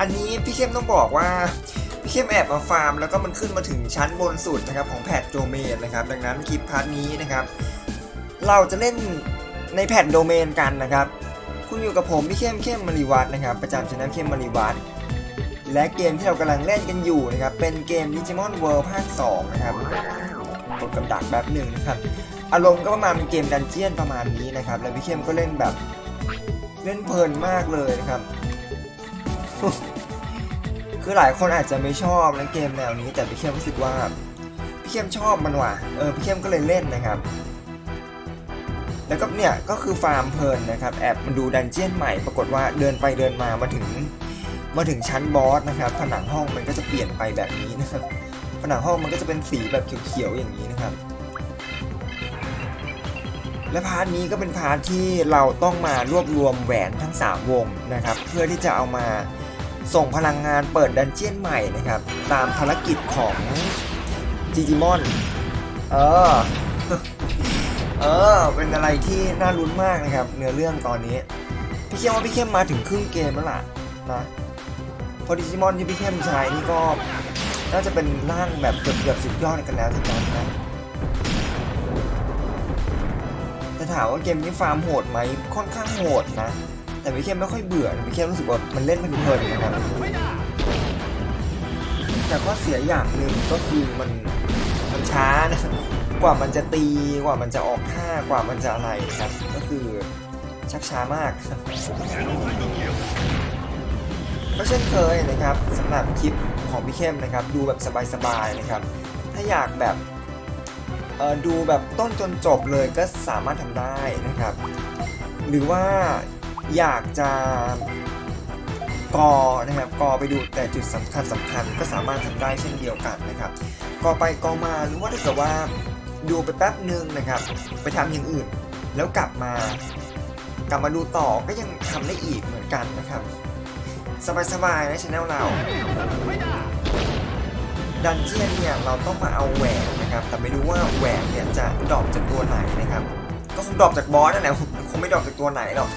อันนี้พี่เข้มต้องบอกว่าพี่เข้มแอบมาฟาร์ม แล้วก็มันขึ้นมาถึงชั้นบนสุดนะครับของแพทโดเมนนะครับดังนั้นคลิปพาร์ทนี้นะครับ เราจะเล่นในแพทโดเมนกันนะครับ คุณอยู่กับผมพี่เข้มเข้มมาริวัตนะครับประจำช anel เข้มมาริวัตและเกมที่เรากำลังเล่นกันอยู่นะครับเป็นเกม Digimon World ภาค2นะครับกดกำดักแบบหนึ่งนะครับอารมณ์ก็ประมาณเป็นเกมดันเจียนประมาณนี้นะครับ แล้วพี่เข้มก็เล่นแบบ เล่นเพลินมากเลยนะครับ คือหลายคนอาจจะไม่ชอบนเกมแนวนี้ แต่พี่เข้มรู้สึกว่าพี่เข้มชอบมันว่ะเออพี่เข้มก็เลยเล่นนะครับ แล้วก็เนี่ยก็คือฟาร์มเพลินนะครับแอบมาดูดันเจียนใหม่ปรากฏว่าเดินไปเดินมามาถึงมาถึงชั้นบอสนะครับผนังห้องมันก็จะเปลี่ยนไปแบบนี้นะครับผนังห้องมันก็จะเป็นสีแบบเขียวๆอย่างนี้นะครับ และพาร์ทนี้ก็เป็นพาร์ทที่เราต้องมารวบรวมแหวนทั้ง 3 วงนะครับ เพื่อที่จะเอามา ส่งพลังงานเปิดดันเจียนใหม่นะครับ ตามภารกิจของจิจิมอน เออ เออ เป็นอะไรที่น่าลุ้นมากนะครับ เนื้อเรื่องตอนนี้ พี่เข้มว่าพี่เข้มมาถึงครึ่งเกมแล้วล่ะนะเพอดิจิมอนที่พี่เข้มใช้นี่ก็น่าจะเป็นร่างแบบเกือบเกือบสุดยอดกันแล้วทีนั้นนะแต่ถามว่าเกมนี้ฟาร์มโหดไหมค่อนข้างโหดนะ แต่พี่เข้มไม่ค่อยเบื่อนะพี่เข้มรู้สึกว่ามันเล่นมันเพลินนะครับแต่ข้อเสียอย่างหนึ่งก็คือมันมันช้านะกว่ามันจะตีกว่ามันจะออกท่ากว่ามันจะอะไรนะครับ ก็คือชักช้ามากก็เช่นเคยนะครับสำหรับคลิปของพี่เข้มนะครับ ดูแบบสบายๆนะครับ ถ้าอยากแบบดูแบบต้นจนจบเลยก็สามารถทำได้นะครับ หรือว่า อยากจะกอนะครับกอไปดูแต่จุดสำคัญสำคัญก็สามารถทำได้เช่นเดียวกันนะครับกอไปกอมาหรือว่าถ้าเกิดว่าดูไปแป๊บหนึ่งนะครับ ไปทำอย่างอื่น แล้วกลับมากลับมาดูต่อก็ยังทำได้อีกเหมือนกันนะครับ สบายๆนะช anel เราดันเจียนเนี่ยเราต้องมาเอาแหวนนะครับ แต่ไม่รู้ว่าแหวนเนี่ยจะดรอปจากตัวไหนนะครับ ก็คงดรอปจากบอสนั่นแหละคงไม่ดรอปจากตัวไหนหรอก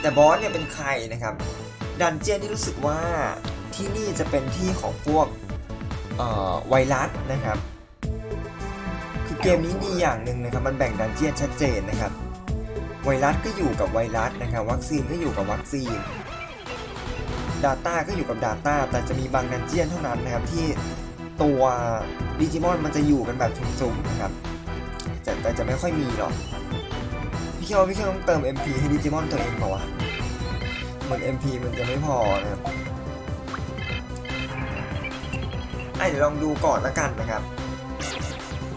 แต่บอสเนี่ยเป็นใครนะครับ ดันเจียนที่รู้สึกว่าที่นี่จะเป็นที่ของพวกไวรัสนะครับ คือเกมนี้ดีอย่างหนึ่งนะครับ มันแบ่งดันเจียนชัดเจนนะครับ ไวรัสก็อยู่กับไวรัสนะครับ วัคซีนก็อยู่กับวัคซีน Data ก็อยู่กับ Data แต่จะมีบางดันเจียนเท่านั้นนะครับที่ตัวดิจิมอนมันจะอยู่กันแบบสุ่มๆนะครับแต่แต่จะไม่ค่อยมีหรอก คิดว่าพี่แค่ต้องเติม MP ให้ดิจิมอนตัวเองเปล่าวะเหมือน MP มันจะไม่พอนะครับอะเดี๋ยวลองดูก่อนละกันนะครับ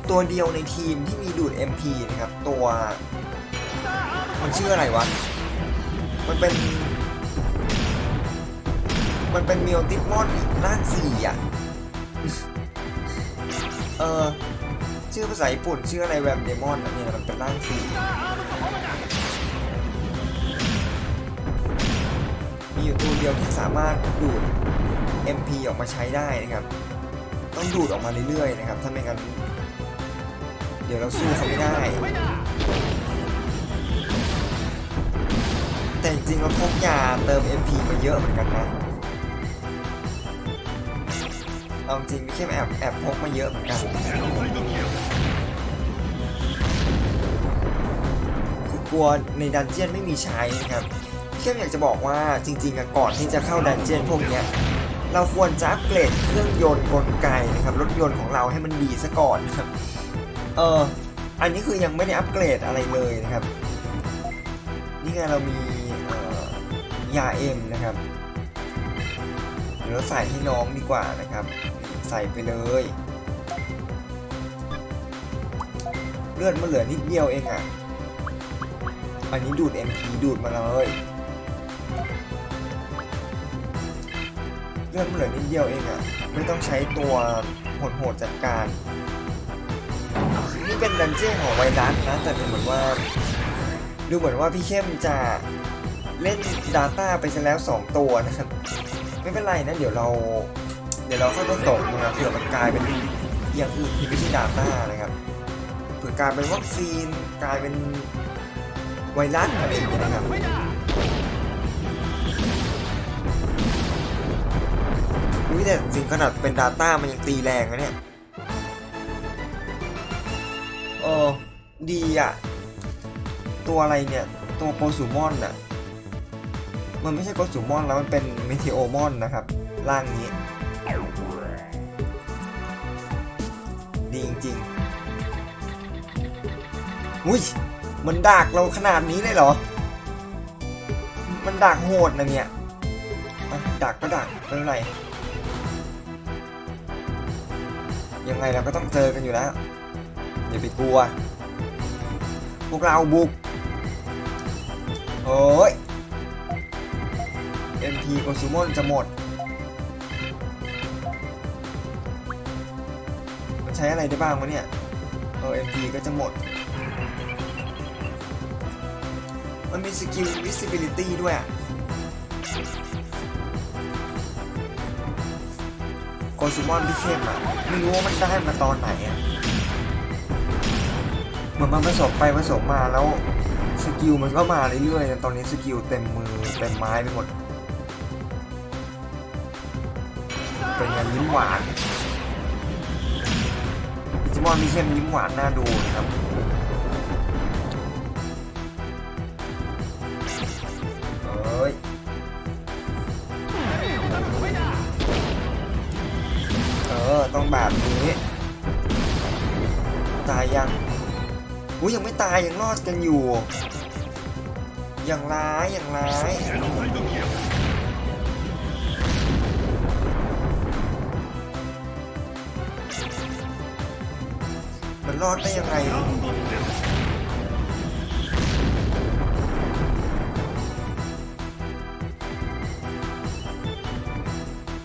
ตัวเดียวในทีมที่มีดูด MP นะครับ ตัวมันชื่ออะไรวะ มันเป็น มันเป็นมิวติมอนอีกร่างสี่อะ เออ ชื่อภาษาญี่ปุ่น ชื่ออะไรแวมเดมอนอันนี้มันเป็นร่างสี่มีอยู่ตัวเดียวที่สามารถดูด MP ออกมาใช้ได้นะครับ ต้องดูดออกมาเรื่อยๆนะครับ ถ้าไม่งั้น เดี๋ยวเราสู้เขาไม่ได้ แต่จริงๆเราพกยาเติม MP มาเยอะเหมือนกันนะ เอาจริงพี่เข้มแอบแอบพกมาเยอะเหมือนกันคือกลัวในดันเจียนไม่มีใช้นะครับเข้มอยากจะบอกว่าจริงๆก่อนที่จะเข้าดันเจียนพวกเนี้ยเราควรจะอัปเกรดเครื่องยนต์กลไกนะครับรถยนต์ของเราให้มันดีซะก่อนนะครับเอออันนี้คือยังไม่ได้อัปเกรดอะไรเลยนะครับ นี่ไงเรามียาเอ็มนะครับ เดี๋ยวเราใส่ให้น้องดีกว่านะครับ ใส่ไปเลย เลือดมันเหลือนิดเดียวเองอะ่ะ อันนี้ดูด MP ดูดมาเลยเลือดมันเหลือนิดเดียวเองอะ่ะ ไม่ต้องใช้ตัวโหดๆจัดการนี่เป็นดันเจี้ยนของไวรัสนะแต่ดูเหมือนว่า ดูเหมือนว่าพี่เข้มจะเล่น Data ไปซะแล้ว 2 ตัวนะครับ ไม่เป็นไรนะเดี๋ยวเรา เดี๋ยวเราค่อยผสมนะครับเผื่อมันกลายเป็นอย่างอื่นที่ไม่ใช่ Data นะครับเผื่อกลายเป็นวัคซีนกลายเป็นไวรัสอะไรอย่างเงี้ยนะครับอุ้ยแต่จริงขนาดเป็น Data มันยังตีแรงนะเนี่ยเออดีอะ ตัวอะไรเนี่ย ตัวโกซูมอนอะ มันไม่ใช่โกซูมอนแล้วมันเป็นเมทิโอมอนนะครับร่างนี้ ดีจริงๆอุ้ยมันดักเราขนาดนี้เลยเหรอ มันดักโหดนะเนี่ยดักก็ดักไม่เป็นไรยังไงเราก็ต้องเจอกันอยู่แล้ว อย่าไปกลัว พวกเราบุกโอ้ย MP โกซูมอนจะหมด มันใช้อะไรได้บ้างวะเนี่ย เออ MP ก็จะหมด มันมีสกิล visibility ด้วยอะโกซูมอนที่เข้มอะไม่รู้ว่ามันได้มาตอนไหนอะเหมือนมันผสมไปผสมมาแล้วสกิลมันก็มาเรื่อยๆนตอนนี้สกิลเต็มมือเต็มไม้ไปหมด เป็นยิ้มหวานดิจิมอนมีเข้มยิ้มหวานน่าดูนะครับเอ้ยเออ ต้องแบบนี้ ตายยังอุ้ยยังไม่ตายยังรอดกันอยู่ อย่างร้ายอย่างร้าย มันรอดได้ยังไง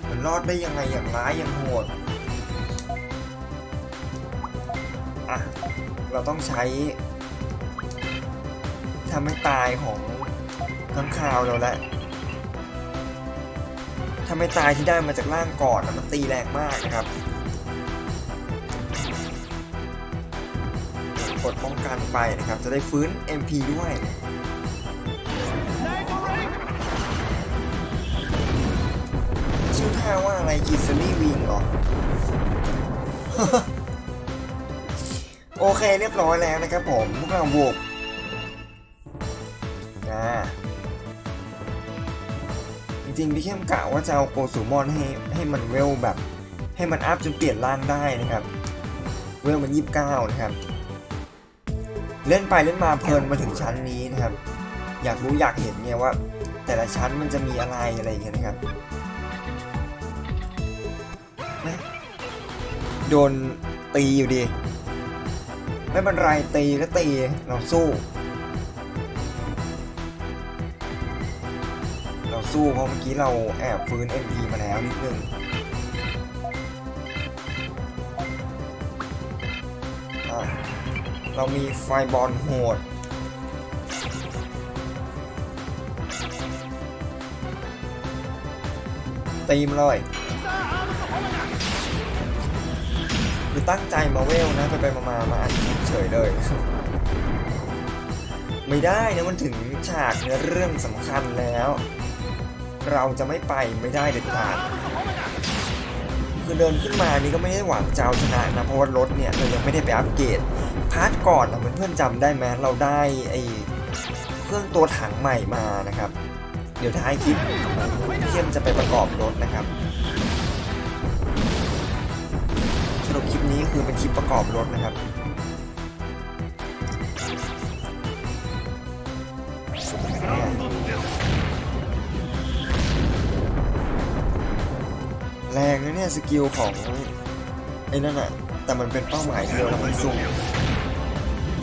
มันรอดได้ยังไงอย่างร้ายอย่างโหดอะเราต้องใช้ทำให้ตายของข้างคาวเราแหละทำให้ตายที่ได้มาจากร่างก่อนนะมันตีแรงมากนะครับ ไปนะครับ จะได้ฟื้น MP ด้วยชื่อท่าว่าอะไรกิสลี่วิงหรอ โอเคเรียบร้อยแล้วนะครับผม พวกเราบวกนะจริงๆ พี่เข้มกะว่าจะเอาโกซูมอนให้ให้มันเวลแบบ ให้มันอัพจนเปลี่ยนร่างได้นะครับ เวลมันยี่สิบเก้านะครับ เล่นไปเล่นมาเพลินมาถึงชั้นนี้นะครับ อยากรู้อยากเห็นไงว่า แต่ละชั้นมันจะมีอะไรอะไรอย่างเงี้ยนะครับโดนตีอยู่ดี ไม่เป็นไรตีก็ตีเราสู้ เราสู้เพราะเมื่อกี้เราแอบฟื้น MP มาแล้วนิดนึง เรามีไฟบอลโหด ตีมเลยคือตั้งใจมาเวลนะไปไปมามามาอัดเฉยเลย ไม่ได้นะมันถึงฉากเนื้อเรื่องสำคัญแล้ว เราจะไม่ไปไม่ได้เด็ดขาดคือเดินขึ้นมานี่ก็ไม่ได้หวังจะเอาชนะนะ เพราะว่ารถเนี่ยเรายังไม่ได้ไปอัปเกรดพาร์ท ก่อนอะเพื่อนๆจำได้ไหมเราได้ไอเครื่องตัวถังใหม่มานะครับ เดี๋ยวท้ายคลิปพี่เข้มจะไปประกอบรถนะครับสรุปคลิปนี้คือเป็นคลิปประกอบรถนะครับแรงนะเนี่ยสกิลของไอ้นั่นอะแต่มันเป็นเป้าหมายเดียวแล้วมันสุ่ม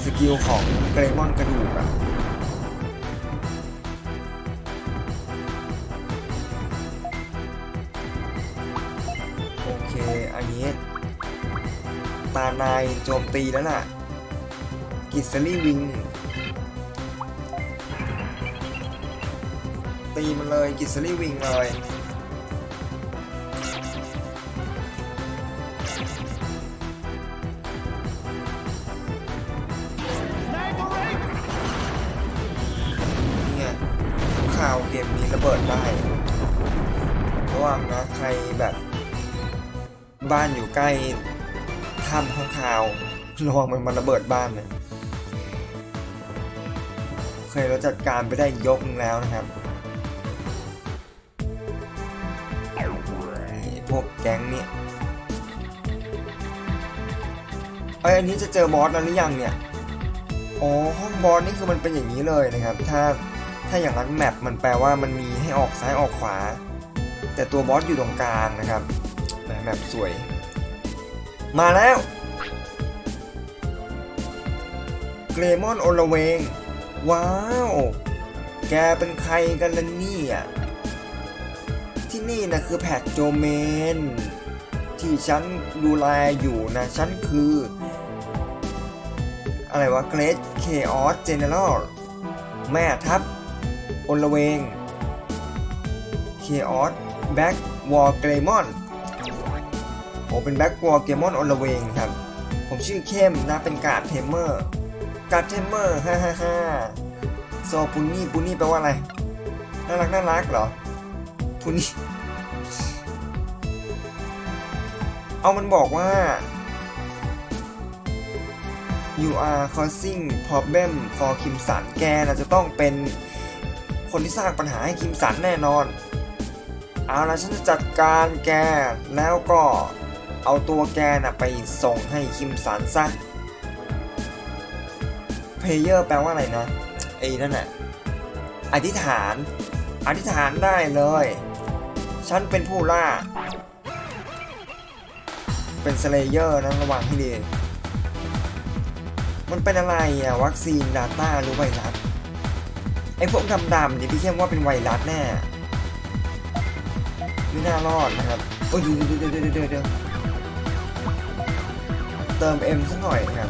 สกิลของเกรมอนกระดูกอะโอเค อันนี้ ตานายโจมตีแล้วน่ะ กิสลี่วิง ตีมันเลย กิสลี่วิงเลยเนี่ย ระวังมันมาระเบิดบ้านเนะโอเคเราจัดการไปได้ยกนึงแล้วนะครับพวกแก๊งนี้ไออันนี้จะเจอบอสแล้วหรือยังเนี่ยอ๋อห้องบอสนี่คือมันเป็นอย่างนี้เลยนะครับ ถ้าถ้าอย่างนั้นแมปมันแปลว่ามันมีให้ออกซ้ายออกขวา แต่ตัวบอสอยู่ตรงกลางนะครับแมปสวย มาแล้ว เกรมอนโอลเวง ว้าว แกเป็นใครกันล่ะเนี่ยที่นี่นะคือแพทโดเมน ที่ฉันดูแลอยู่นะฉันคือ อะไรวะ Great Chaos General แม่ทัพอลเวง Chaos Back War Greymon โอเป็น Back War Greymon อลเวงครับ ผมชื่อเข้มนะเป็นการ์ดเทมเมอร์ การเทมเมอร์ฮ่าฮ่าฮ่าโซปุนนี่ปุนนี่แปลว่าอะไร น่ารักน่ารักเหรอปุนนี่ เอามันบอกว่า you are causing problem for คิมสันแกนะจะต้องเป็นคนที่สร้างปัญหาให้คิมสันแน่นอน เอาละฉันจะจัดการแกแล้วก็เอาตัวแกนะไปส่งให้คิมสันซะ player แปลว่าอะไรนะไอ้นั่นน่ะอธิษฐาน อธิษฐานได้เลย ฉันเป็นผู้ล่า เป็นสเลเยอร์นะระวังให้ดี มันเป็นอะไรอะวัคซีนดาต้าหรือไวรัสไอ้พวกดำๆเนี่ยพี่เข้มว่าเป็นไวรัสแน่ไม่น่ารอดนะครับโอ้ยเดี๋ยวเดี๋ยวเดี๋ยวเดี๋ยวเดี๋ยวเติมเอ็มสักหน่อยครับ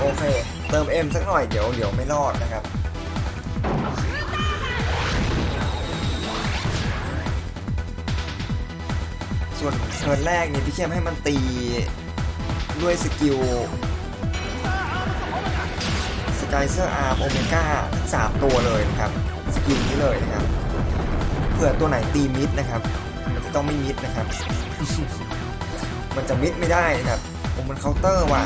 โอเค เติมเอ็มสักหน่อยเดี๋ยวเดี๋ยวไม่รอดนะครับ ส่วนเทิร์นแรกเนี่ยพี่เข้มให้มันตีด้วยสกิลสกายเซอร์อาร์โอเมก้าทั้งสามตัวเลยนะครับ สกิลนี้เลยนะครับ เผื่อตัวไหนตีมิดนะครับ มันจะต้องไม่มิดนะครับ มันจะมิดไม่ได้นะครับโอ้มันเคาน์เตอร์ว่ะ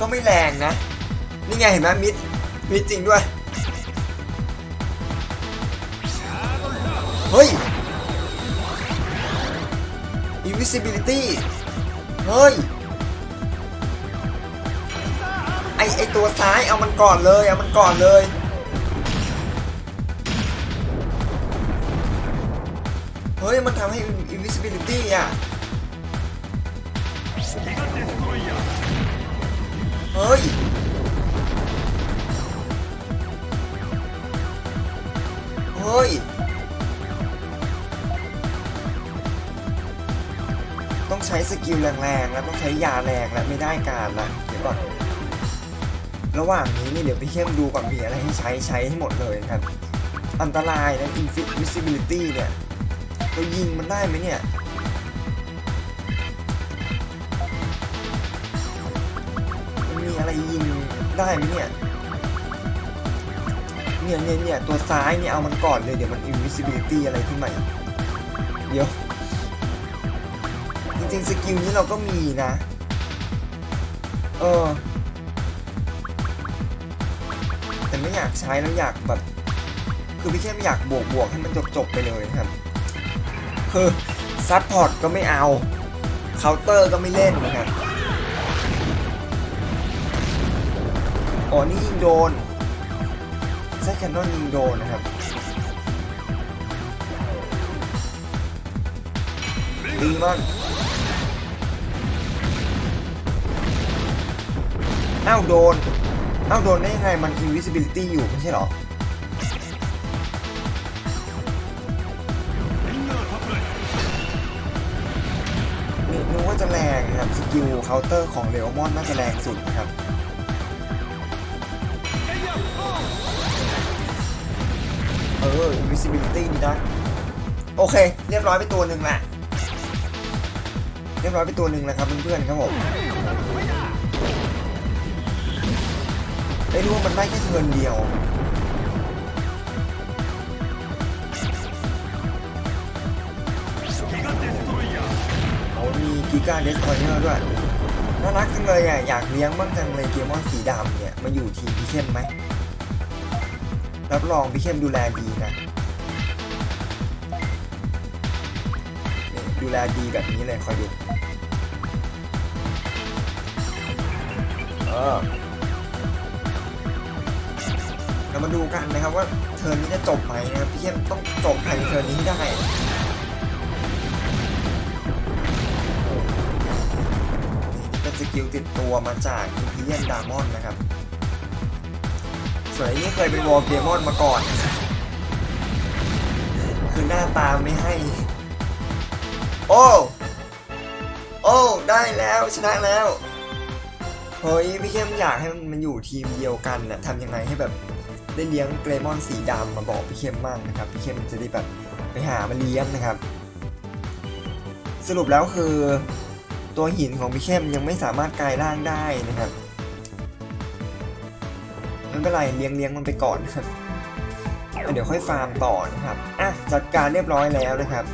ก็ไม่แรงนะ นี่ไงเห็นไหมมิด มิดจริงด้วย เฮ้ย invisibility เฮ้ย ไอไอตัวซ้ายเอามันก่อนเลย เอามันก่อนเลย เฮ้ย มันทำให้ invisibility อะ เฮ้ยเฮ้ย ต้องใช้สกิลแรงๆแล้วต้องใช้ยาแรงแล้วไม่ได้การละเดี๋ยวก่อนระหว่างนี้นี่เดี๋ยวพี่เข้มดูก่อนมีอะไรให้ใช้ใช้ให้หมดเลยครับ อันตรายนะ invisibility เนี่ยเรายิงมันได้ไหมเนี่ย ยิงได้ไหมเนี่ย เนี่ยเนี่ยเนี่ยตัวซ้ายเนี่ยเอามันก่อนเลยเดี๋ยวมัน invisibility อะไรขึ้นมาเดี๋ยว จริงๆสกิลนี้เราก็มีนะ เออ แต่ไม่อยากใช้แล้วอยากแบบ คือพี่แค่ไม่อยากบวกบวกให้มันจบจบๆไปเลยครับ คือซัพพอร์ตก็ไม่เอาเคาน์เตอร์ก็ไม่เล่นนะครับ อ๋อนี่ยิงโดนใช้แคนนอนยิงโดนนะครับดีมากอ้าวโดนอ้าวโดนได้ยังไง มัน invisibility อยู่ไม่ใช่หรอนี่นึกว่าจะแรงนะครับ สกิลเคาน์เตอร์ของเลโอมอนน่าจะแรงสุดนะครับ ออ invisibility ดีนะ โอเค เรียบร้อยไปตัวหนึ่งแหละเรียบร้อยไปตัวหนึ่งแล้วครับเพื่อนๆครับผมอ้ยรู้ว่ามันได้แค่เทินเดียวโอ้มีกิกาเดสคอยเนอร์ด้วยน่ารักจังเลยอะอยากเลี้ยงบ้างจังเลยเกมมอนสีดำเนี่ยมาอยู่ทีมพี่เข้มไหม รับรองพี่เข้มดูแลดีนะดูแลดีแบบนี้เลยคอยดูเออเรามาดูกันนะครับว่าเทอร์นี้จะจบไหมนะครับพี่เข้มต้องจบภายในเทอร์นี้ได้เป็นสกิลติดตัวมาจากอิมพีเรียนดามอนนะครับ สวนอันนี้เคยเป็นวอลเกมอนมาก่อน คือหน้าตาไม่ให้ โอ้ โอ้ ได้แล้วชนะแล้ว เฮ้ยพี่เข้มอยากให้มันอยู่ทีมเดียวกันนะทำยังไงให้แบบได้เลี้ยงเกรมอนสีดำมาบอกพี่เข้มมั่งนะครับพี่เข้มจะได้แบบไปหามาเลี้ยงนะครับ สรุปแล้วคือตัวหินของพี่เข้มยังไม่สามารถกลายร่างได้นะครับ เป็นไรเลี้ยงเลี้ยงมันไปก่อนนะครับเดี๋ยวค่อยฟาร์มต่อนะครับอะจัดการเรียบร้อยแล้วนะครับ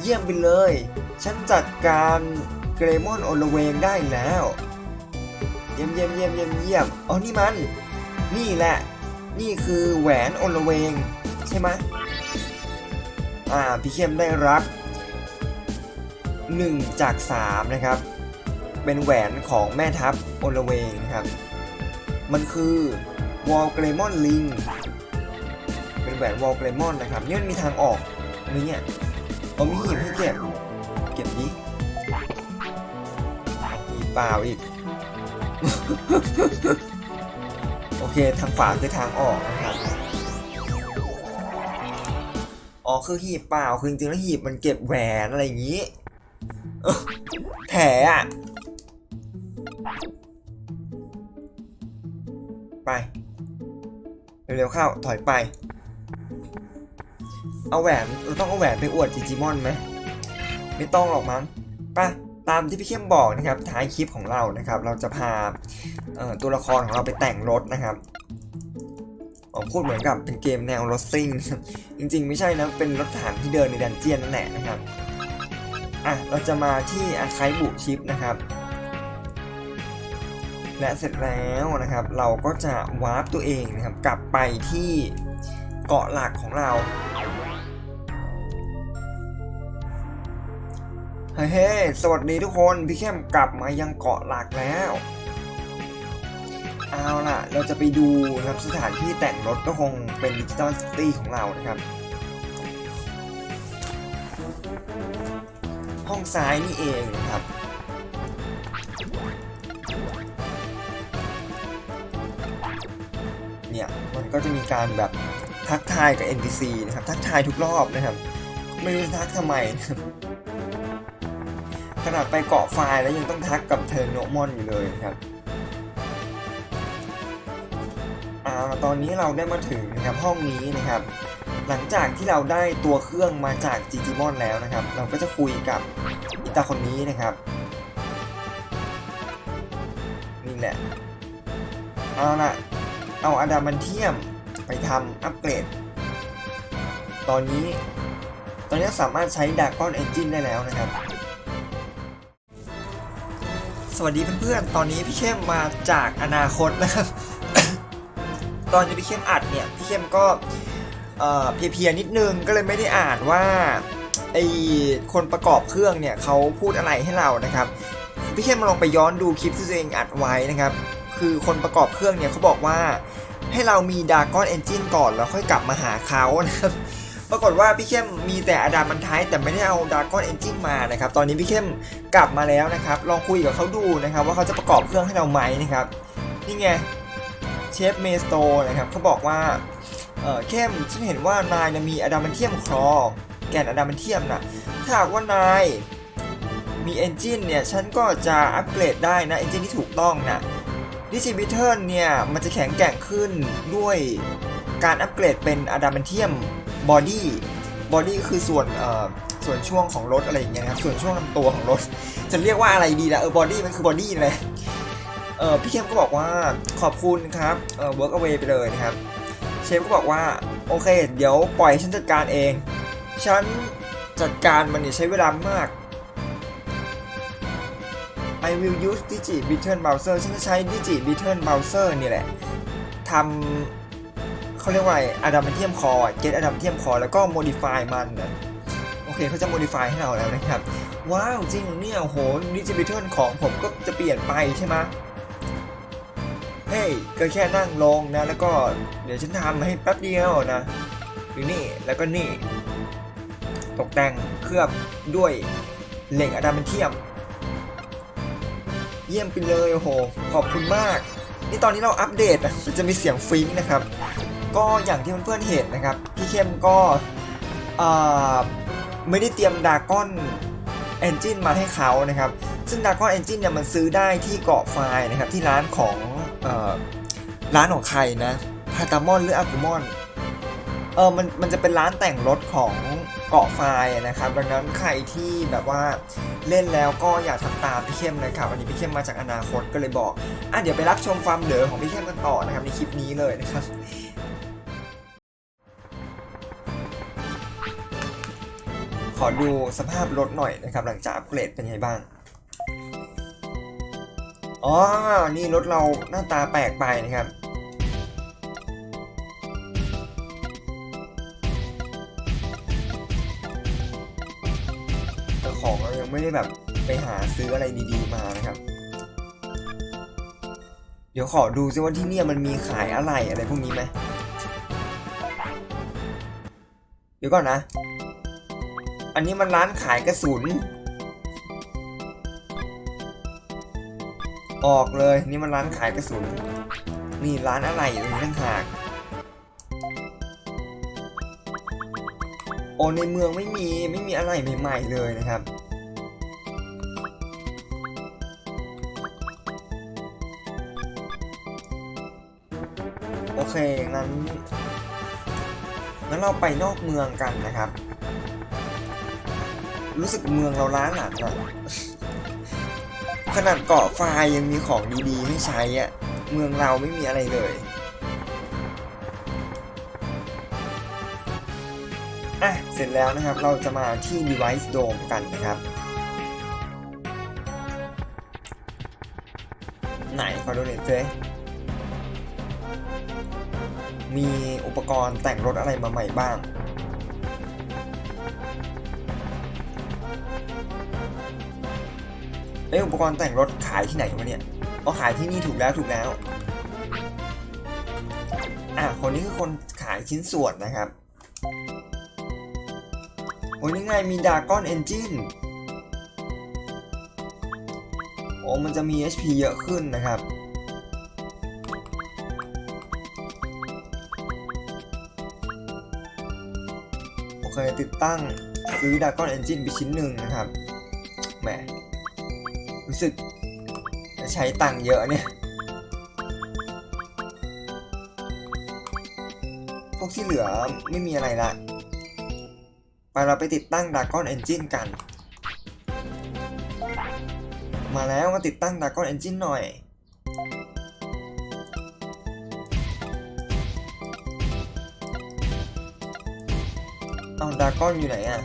เยี่ยมไปเลย ฉันจัดการเกรมอนโอลเวงได้แล้ว เยี่ยมเยี่ยมเยี่ยมเยี่ยมเยี่ยมอ๋อนี่มัน นี่แหละ นี่คือแหวนโอลเวง ใช่ไหมอ่าพี่เข้มได้รับ1จาก3นะครับ เป็นแหวนของแม่ทัพโอลเวงนะครับ มันคือ วอลเกรมอนลิงเป็นแหวนวอลเกรมอนนะครับนี่มันมีทางออกไหมเนี่ยเอามีหีบให้เก็บ เก็บดิมีเปล่าอีก โอเคทางขวาคือทางออกนะครับอ๋อคือหีบเปล่าคือจริงๆแล้วหีบมันเก็บแหวนอะไรอย่างนี้แผลอะไป เร็วๆเข้าถอยไป เอาแหวนเราต้องเอาแหวนไปอวดจิจิมอนไหมไม่ต้องหรอกมั้งไปตามที่พี่เข้มบอกนะครับท้ายคลิปของเรานะครับ เราจะพาตัวละครของเราไปแต่งรถนะครับผมพูดเหมือนกับเป็นเกมแนวรถซิ่งจริงๆ ไม่ใช่นะ เป็นรถถังที่เดินในดันเจียนนั่นแหละนะครับ อะ เราจะมาที่อาคายบุชิปนะครับ และเสร็จแล้วนะครับ เราก็จะวาร์ปตัวเองนะครับ กลับไปที่เกาะหลักของเราเฮ้ สวัสดีทุกคน พี่เข้มกลับมายังเกาะหลักแล้ว เอาล่ะ เราจะไปดูนะครับสถานที่แต่งรถก็คงเป็นดิจิตอลซิตี้ของเรานะครับ ห้องซ้ายนี่เองนะครับ มันก็จะมีการแบบทักทายกับ NPC นะครับ ทักทายทุกรอบนะครับ ไม่รู้จะทักทำไม ขนาดไปเกาะไฟล์แล้วยังต้องทักกับเทอร์โนมอนอยู่เลยครับอ่าตอนนี้เราได้มาถึงนะครับห้องนี้นะครับ หลังจากที่เราได้ตัวเครื่องมาจากจิจิมอนแล้วนะครับ เราก็จะคุยกับอิตาคนนี้นะครับนี่แหละเอาล่ะ เอาอะดามันเทียมไปทำอัปเกรด ตอนนี้ ตอนนี้สามารถใช้ดากอนเอนจินได้แล้วนะครับ สวัสดีเพื่อนๆ ตอนนี้พี่เข้มมาจากอนาคตนะครับ ตอนนี้พี่เข้มอัดเนี่ย พี่เข้มก็เอ่อเพียๆนิดนึงก็เลยไม่ได้อ่านว่าไอคนประกอบเครื่องเนี่ยเขาพูดอะไรให้เรานะครับ พี่เข้มมาลองไปย้อนดูคลิปที่ตัวเองอัดไว้นะครับ คือคนประกอบเครื่องเนี่ยเขาบอกว่า ให้เรามีดากอนเอนจินก่อนแล้วค่อยกลับมาหาเขานะครับปรากฏว่าพี่เข้มมีแต่อดามันท้ายแต่ไม่ได้เอาดากอนเอนจินมานะครับตอนนี้พี่เข้มกลับมาแล้วนะครับ ลองคุยกับเขาดูนะครับ ว่าเขาจะประกอบเครื่องให้เราไหมนะครับนี่ไงเชฟเมสโตนะครับเขาบอกว่าเออเข้มฉันเห็นว่านายมีอะดามันเทียมคลอแกนอะดามันเทียมนะถ้าหากว่านายมีเอนจินเนี่ยฉันก็จะอัปเกรดได้นะเอนจินที่ถูกต้องนะ ดิจิบิเทิลเนี่ย มันจะแข็งแกร่งขึ้นด้วยการอัปเกรดเป็นอะดามันเทียมบอดี้บอดี้คือส่วนเอ่อส่วนช่วงของรถอะไรอย่างเงี้ยนะครับส่วนช่วงลำตัวของรถ จะเรียกว่าอะไรดีล่ะเออบอดี้มันคือบอดี้เลยเออพี่เข้มก็บอกว่าขอบคุณครับเออ work away ไปเลยนะครับ เชฟก็บอกว่าโอเค เดี๋ยวปล่อยฉันจัดการเอง ฉันจัดการมันเนี่ยใช้เวลามาก I will use Digi Beaten Browser ฉันจะใช้ Digi Beaten Browser นี่แหละทำเขาเรียกว่าอะไร Adamantium Core Get Adamantium Core แล้วก็ Modify มันโอเคเขาจะ Modify ให้เราแล้วนะครับ ว้าวจริงเนี่ยโห Digi Beaten ของผมก็จะเปลี่ยนไปใช่ไหมเฮ้ยก็แค่นั่งลงนะ แล้วก็เดี๋ยวฉันทำให้แป๊บเดียวนะหรือนี่แล้วก็นี่ ตกแต่งเคลือบด้วยเหล็กอะดามเทียม เยี่ยมไปเลยโหขอบคุณมาก นี่ตอนนี้เราอัปเดตนะมันจะมีเสียงฟิงนะครับ ก็อย่างที่เพื่อนๆเห็นนะครับ พี่เข้มก็อ่าไม่ได้เตรียมดากอนเอนจินมาให้เขานะครับ ซึ่งดากอนเอนจินเนี่ยมันซื้อได้ที่เกาะไฟนะครับ ที่ร้านของเอ่อร้านของใครนะพาตามอนหรืออากุมอนเออมันมันจะเป็นร้านแต่งรถของ เกาะไฟล์นะครับ ดังนั้นใครที่แบบว่าเล่นแล้วก็อยากทำตามพี่เข้มนะครับ อันนี้พี่เข้มมาจากอนาคตก็เลยบอกอะเดี๋ยวไปรับชมความเหลือของพี่เข้มกันต่อนะครับในคลิปนี้เลยนะครับขอดูสภาพรถหน่อยนะครับหลังจากอัปเกรดเป็นไงบ้างอ๋อ นี่รถเราหน้าตาแปลกไปนะครับ ของเรายังไม่ได้แบบไปหาซื้ออะไรดีๆมานะครับ เดี๋ยวขอดูซิว่าที่เนี่ยมันมีขายอะไรอะไรพวกนี้ไหมเดี๋ยวก่อนนะ อันนี้มันร้านขายกระสุน ออกเลยนี่มันร้านขายกระสุน นี่ร้านอะไรตรงนี้ต่างหาก อ้ในเมืองไม่มีไม่มีอะไรใหม่ๆเลยนะครับโอเคงั้นงั้นเราไปนอกเมืองกันนะครับ รู้สึกเมืองเราล้าหลังอะขนาดเกาะไฟยังมีของดีๆให้ใช้อะเมืองเราไม่มีอะไรเลย เสร็จแล้วนะครับเราจะมาที่ device dome กันนะครับ ไหนขอดูหน่อยเจ๊มีอุปกรณ์แต่งรถอะไรมาใหม่บ้าง เอ้อุปกรณ์แต่งรถขายที่ไหนวะเนี่ยอ๋อขายที่นี่ถูกแล้วถูกแล้ว อะคนนี้คือคนขายชิ้นส่วนนะครับ อ้ยนี่ไงมีดากอนเอนจินโอ้มันจะมี HP เยอะขึ้นนะครับ โอเค ติดตั้งซื้อดากอนเอนจินไปชิ้นหนึ่งนะครับ แหม รู้สึกจะใช้ตังค์เยอะเนี่ย พวกที่เหลือไม่มีอะไรละ ไปเราไปติดตั้ง Dragon Engine กัน มาแล้วมาติดตั้ง Dragon Engine หน่อยเอาดากอนอยู่ไหนอะ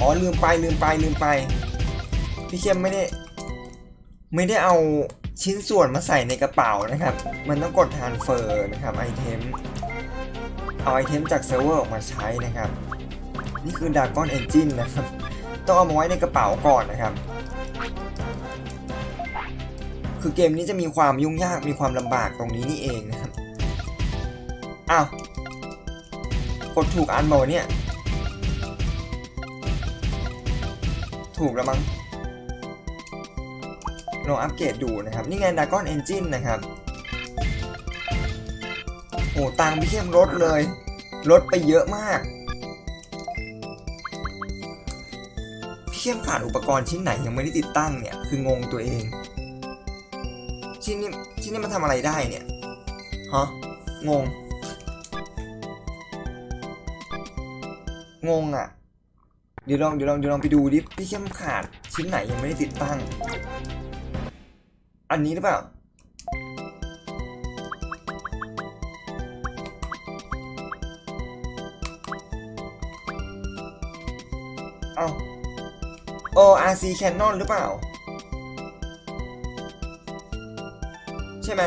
อ๋อลืมไปลืมไปลืมไป พี่เข้มไม่ได้ ไม่ได้เอาชิ้นส่วนมาใส่ในกระเป๋านะครับ มันต้องกด transfer นะครับไอเทม เอาไอเทมจากเซิร์ฟเวอร์ออกมาใช้นะครับ นี่คือ Dragon Engine นะครับ ต้องเอามาไว้ในกระเป๋าก่อนนะครับ คือเกมนี้จะมีความยุ่งยากมีความลำบากตรงนี้นี่เองนะครับ อ้าว กดถูกอันเปล่าเนี่ย ถูกแล้วมั้งลองอัปเกรดดูนะครับ นี่ไง Dragon Engine นะครับโอ้ตังค์พี่เข้มลดเลยลดไปเยอะมาก พี่เข้มขาดอุปกรณ์ชิ้นไหนยังไม่ได้ติดตั้งเนี่ย คืองงตัวเอง ชิ้นนี้ชิ้นนี้มันทำอะไรได้เนี่ย ฮะ งง งงอะ เดี๋ยวลองเดี๋ยวลองเดี๋ยวลองไปดูดิพี่เข้มขาดชิ้นไหนยังไม่ได้ติดตั้ง อันนี้หรือเปล่าเอาโอ RC Canon หรือเปล่า ใช่ไหม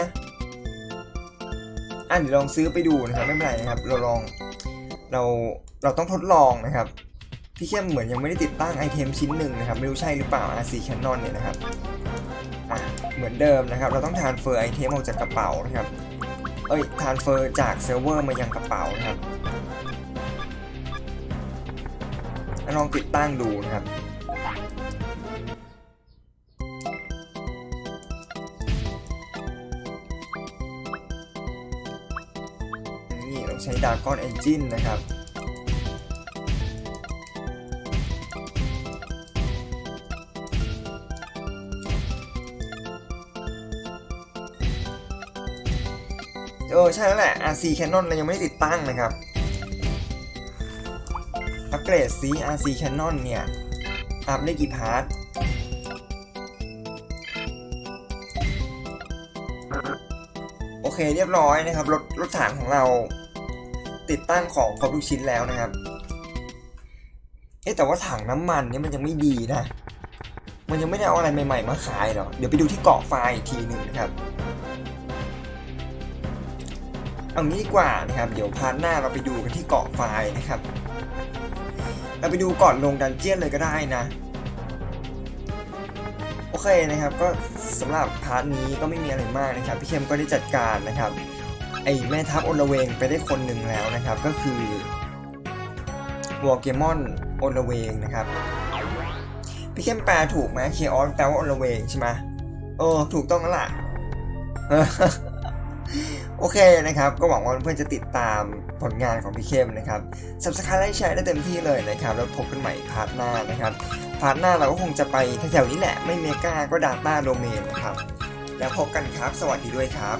อะเดี๋ยวลองซื้อไปดูนะครับไม่เป็นไรนะครับ เราลองเราเราต้องทดลองนะครับ พี่เข้มเหมือนยังไม่ได้ติดตั้งไอเทมชิ้นหนึ่งนะครับ ไม่รู้ใช่หรือเปล่า RC Canon เนี่ยนะครับอะเหมือนเดิมนะครับ เราต้องทานเฟอร์ไอเทมออกจากกระเป๋านะครับเอ้ยทานเฟอร์จากเซิร์ฟเวอร์มายังกระเป๋านะครับลองติดตั้งดูนะครับ Dragon Engine นะครับเออใช่แล้วแหละ RC Canon เรายังไม่ได้ติดตั้งนะครับอัปเกรดซี RC Canon เนี่ยอัพได้กี่พาร์ทโอเคเรียบร้อยนะครับ รถรถถังของเรา ติดตั้งของครบทุกชิ้นแล้วนะครับ เอ๊ะแต่ว่าถังน้ำมันเนี่ยมันยังไม่ดีนะ มันยังไม่ได้เอาอะไรใหม่ ๆ มาขายหรอ เดี๋ยวไปดูที่เกาะไฟอีกทีหนึ่งนะครับ เอางี้ดีกว่านะครับ เดี๋ยวพาร์ทหน้าเราไปดูกันที่เกาะไฟนะครับ เราไปดูก่อนลงดันเจียนเลยก็ได้นะโอเคนะครับก็สำหรับพาร์ทนี้ก็ไม่มีอะไรมากนะครับ พี่เข้มก็ได้จัดการนะครับ ไอ้แม่ทัพโอลเวงไปได้คนหนึ่งแล้วนะครับ ก็คือวอร์เกมอนโอลเวงนะครับ พี่เข้มแปลถูกไหมเคออสแปลว่าโอลเวงใช่ไหมเออถูกต้องแล้วล่ะโอเคนะครับ ก็หวังว่าเพื่อนจะติดตามผลงานของพี่เข้มนะครับ subscribe และแชร์ได้เต็มที่เลยนะครับ แล้วพบกันใหม่พาร์ทหน้านะครับพาร์ทหน้าเราก็คงจะไปแถวๆนี้แหละ ไม่เมกาก็ Data Domain นะครับ แล้วพบกันครับ สวัสดีด้วยครับ